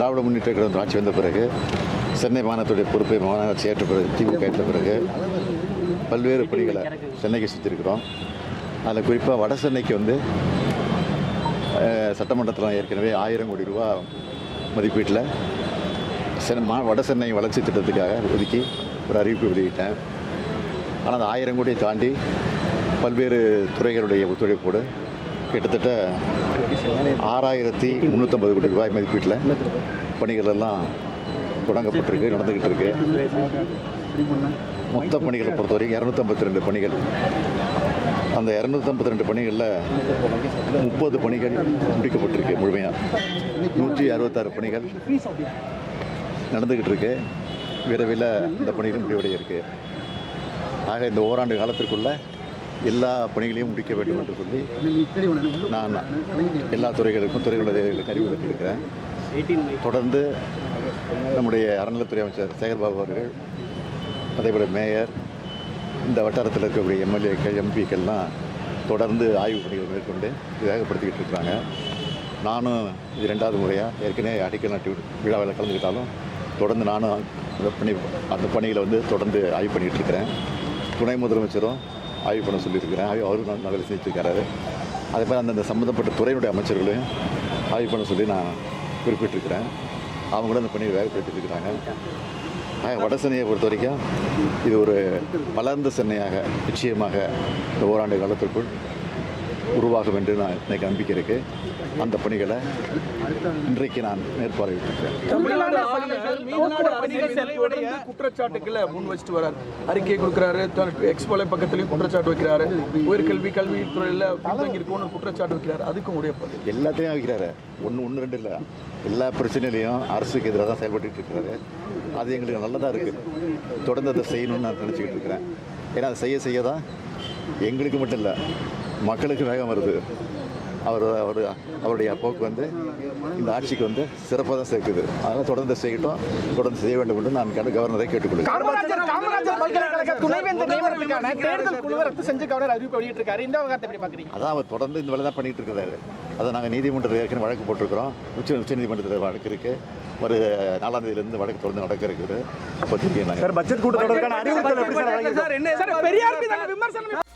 திராவிட முன்னேற்ற கழகம் ஆட்சி வந்த பிறகு சென்னை மாநகரத்துடைய பொறுப்பை மாநகராட்சி ஏற்ற பிறகு திமுக ஏற்ற பிறகு பல்வேறு பணிகளை சென்னைக்கு சுற்றிருக்கிறோம் அதில் குறிப்பாக வட சென்னைக்கு வந்து சட்டமன்றத்தில் ஏற்கனவே ஆயிரம் கோடி ரூபா மதிப்பீட்டில் சென்னை மா வட சென்னை வளர்ச்சி திட்டத்துக்காக ஒதுக்கி ஒரு அறிவிப்பு வெளியிட்டேன். ஆனால் அந்த ஆயிரம் கோடியை தாண்டி பல்வேறு துறைகளுடைய ஒத்துழைப்போடு கிட்டத்தட்ட ஆறாயிரத்தி முந்நூற்றம்பது கோடி ரூபாய் மதிப்பீட்டில் பணிகள் எல்லாம் தொடங்கப்பட்டிருக்கு நடந்துக்கிட்டு இருக்கு மொத்த பணிகளை பொறுத்த வரைக்கும் இரநூத்தம்பத்தி ரெண்டு பணிகள். அந்த இரநூத்தம்பத்தி ரெண்டு பணிகளில் முப்பது பணிகள் முடிக்கப்பட்டிருக்கு முழுமையாக நூற்றி அறுபத்தாறு பணிகள் நடந்துக்கிட்டு இருக்கு விரைவில் இந்த பணிகள் முடிவடைய இருக்கு. ஆக இந்த ஓராண்டு காலத்திற்குள்ள எல்லா பணிகளையும் முடிக்க வேண்டும் என்று சொல்லி நான் எல்லா துறைகளுக்கும் துறைகளுடைய அறிவுறுத்தி இருக்கிறேன் தொடர்ந்து நம்முடைய அறநிலைத்துறை அமைச்சர் சேகர்பாபு அவர்கள் அதேபோல் மேயர் இந்த வட்டாரத்தில் இருக்கக்கூடிய எம்எல்ஏக்கள் எம்பிக்கள்லாம் தொடர்ந்து ஆய்வு பணிகள் மேற்கொண்டு வேகப்படுத்திக்கிட்டு இருக்கிறாங்க நானும் இது ரெண்டாவது முறையாக ஏற்கனவே அடிக்கல் நாட்டு விழாவில் கலந்துக்கிட்டாலும் தொடர்ந்து நானும் அந்த பணி அந்த பணிகளை வந்து தொடர்ந்து ஆய்வு பண்ணிகிட்டு இருக்கிறேன். துணை முதலமைச்சரும் ஆய்வு பண்ண சொல்லியிருக்கிறேன். ஆய்வு அவரும் நல்ல வேலை செஞ்சுருக்காரு அதே மாதிரி அந்தந்த சம்மந்தப்பட்ட துறையினுடைய அமைச்சர்களையும் ஆய்வு பண்ண சொல்லி நான் குறிப்பிட்டிருக்கிறேன். அவங்க கூட அந்த பணியை வேகப்படுத்திட்டு இருக்கிறாங்க வட சென்னையை பொறுத்த வரைக்கும் இது ஒரு வளர்ந்த சென்னையாக நிச்சயமாக இந்த ஓராண்டு காலத்திற்குள் உருவாகும் என்று நான் எனக்கு நம்பிக்கை இருக்கு. அந்த பணிகளை இன்றைக்கு நான் மேற்பார்வையிட்டிருக்கிறேன் குற்றச்சாட்டுக்களை முன் வச்சுட்டு வரார். அறிக்கை கொடுக்குறாரு எக்ஸ்போல பக்கத்துலயும் குற்றச்சாட்டு வைக்கிறாரு. உயர்கல்வி கல்வித்துறையில் பின்தங்கி இருக்கும்னு குற்றச்சாட்டு வைக்கிறாரு. அதுக்கு உடைய எல்லாத்தையும் வைக்கிறாரு. ஒன்று ஒன்று ரெண்டு இல்லை. எல்லா பிரச்சனையிலையும் அரசுக்கு எதிராக தான் செயல்பட்டுட்டு இருக்கிறாரு. அது எங்களுக்கு நல்லதாக இருக்குது தொடர்ந்து அதை செய்யணும்னு நான் நினச்சிக்கிட்டு இருக்கிறேன். ஏன்னா அதை செய்ய செய்ய தான் எங்களுக்கு மட்டும் இல்லை மக்களுக்கு வேகம் வருது. அவர் அவர் அவருடைய போக்கு வந்து இந்த ஆட்சிக்கு வந்து சிறப்பாக தான் சேர்க்குது. அதனால் தொடர்ந்து செய்யட்டும் தொடர்ந்து செய்ய வேண்டும் என்று நான் கவர்னரை கேட்டுக்கொள்கிறேன். அதான் அவர் தொடர்ந்து இந்த வேலை தான் பண்ணிட்டு இருக்கிறாரு அதை நாங்கள் நீதிமன்றத்தில் ஏற்கனவே வழக்கு போட்டிருக்கிறோம். உச்ச உச்சநீதிமன்றத்தில் வழக்கு இருக்கு. ஒரு நாலாம் தேதியிலிருந்து வழக்கு தொடர்ந்து நடக்க இருக்குது. அப்போ தெரியும் பட்ஜெட் அறிவுறுத்தல் எப்படி சார் வழங்கியிருக்காங்க? சார் பெரியார் விமர்சனம்